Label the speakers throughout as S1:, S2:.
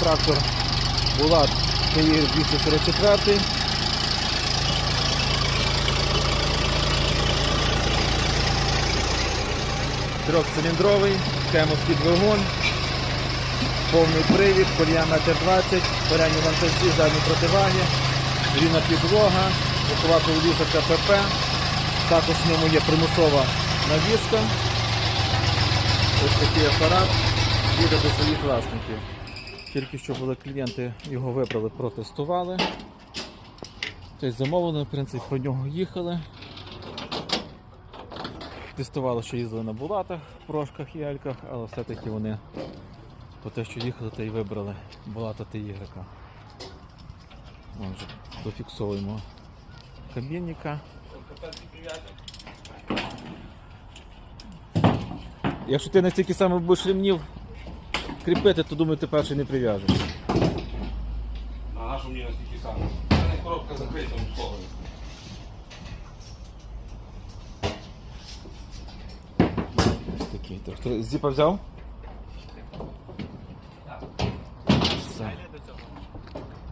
S1: трактор Булат ТІР 244. Трьохциліндровий, кемовський двигун, повний привід, колія метр 20, передні вантажі, задні противаги, рівна підлога, бокова колодіза КПП. Також в ньому є примусова навіска. Ось такий апарат їде до своїх власників. Тільки що були клієнти, його вибрали, протестували. Тобто замовлено, в принципі, про нього їхали. Тестували, що їздили на булатах, прошках і альках, але все-таки вони по те, що їхали, то й вибрали булата та ігрека. Отже, дофіксовуємо кабінника. Якщо ти настільки саме будеш ремнів кріпити, то думаю, ти перший не прив'яжеш.
S2: А нашу мені настільки саме. У мене коробка закрита схована.
S1: Ось такий трактор. Зіпа взяв? Все.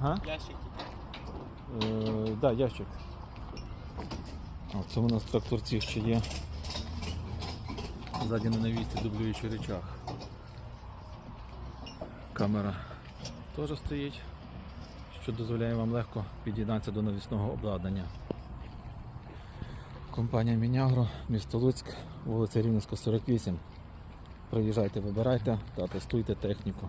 S1: Ага.
S3: Ящик.
S1: Е, да, ящик. А в цьому у нас тракторці ще є. Ззаді на навісці дублюючий речах. Камера теж стоїть, що дозволяє вам легко під'єднатися до навісного обладнання. Компанія Мінягро, місто Луцьк, вулиця Рівненська, 48. Приїжджайте, вибирайте та тестуйте техніку.